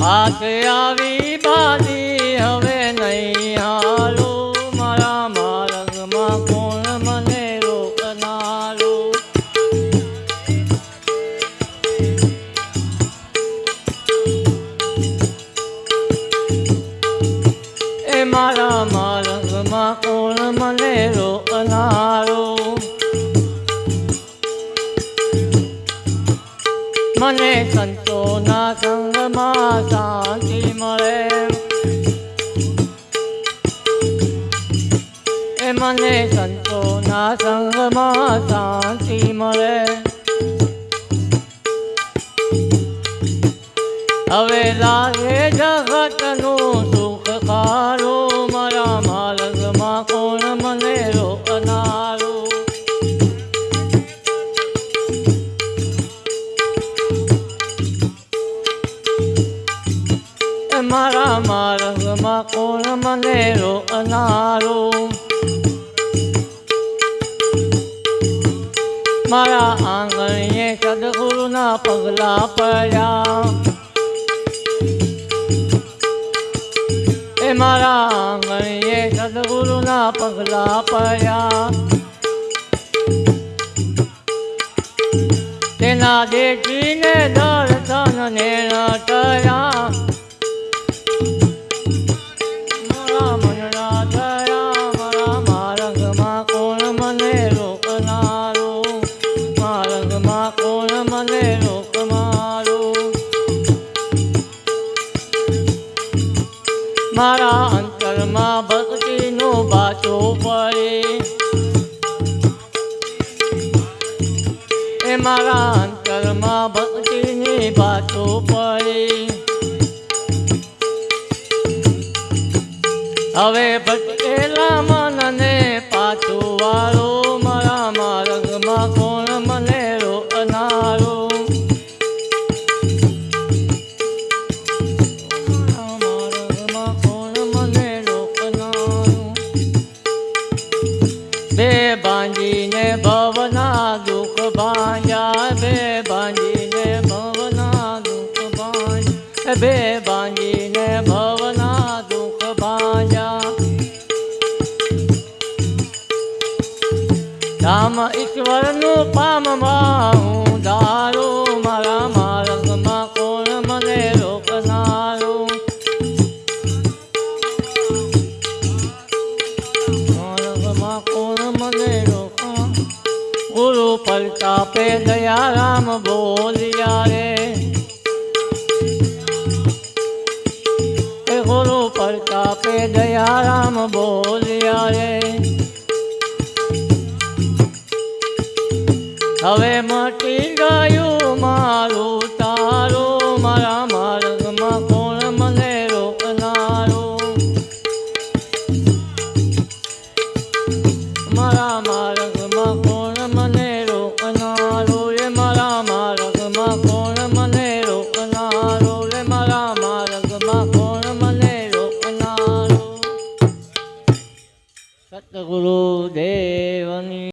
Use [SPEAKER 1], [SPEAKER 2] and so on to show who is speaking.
[SPEAKER 1] હાથ આવી બાજી હવે કોણ મને રોકનારો મને સંતોના સંગમાં શાંતિ મળે. એ મને સંતોના સંગમાં શાંતિ મળે. હવે લાગે જગતનું માર્ગમાં કોણ મને રોકનારો મારા આંગણીએ સદગુરુના પગલા પડ્યા એ મારા આંગણીએ સદગુરુના પગલા પડ્યા તેના દેખીને દર્શન ને નટયા મારા અંતરમાં ભક્તિનો બાચો પડે. એ મારા અંતરમાં ભક્તિની બાચો પડે. હવે ભટકેલા બે બાંધીને ભવના દુઃખ ભાંજા રામ ઈશ્વરનું પામમાં હું ધારો મારા માર્ગમાં કોણ મને રોકનારો? માર્ગમાં કોણ મને રોક ગુરુ પલટાપે દયા રામ બોલ્યા રે. આપે દયારામ બોલ્યા રે હવે મટી ગયું મારું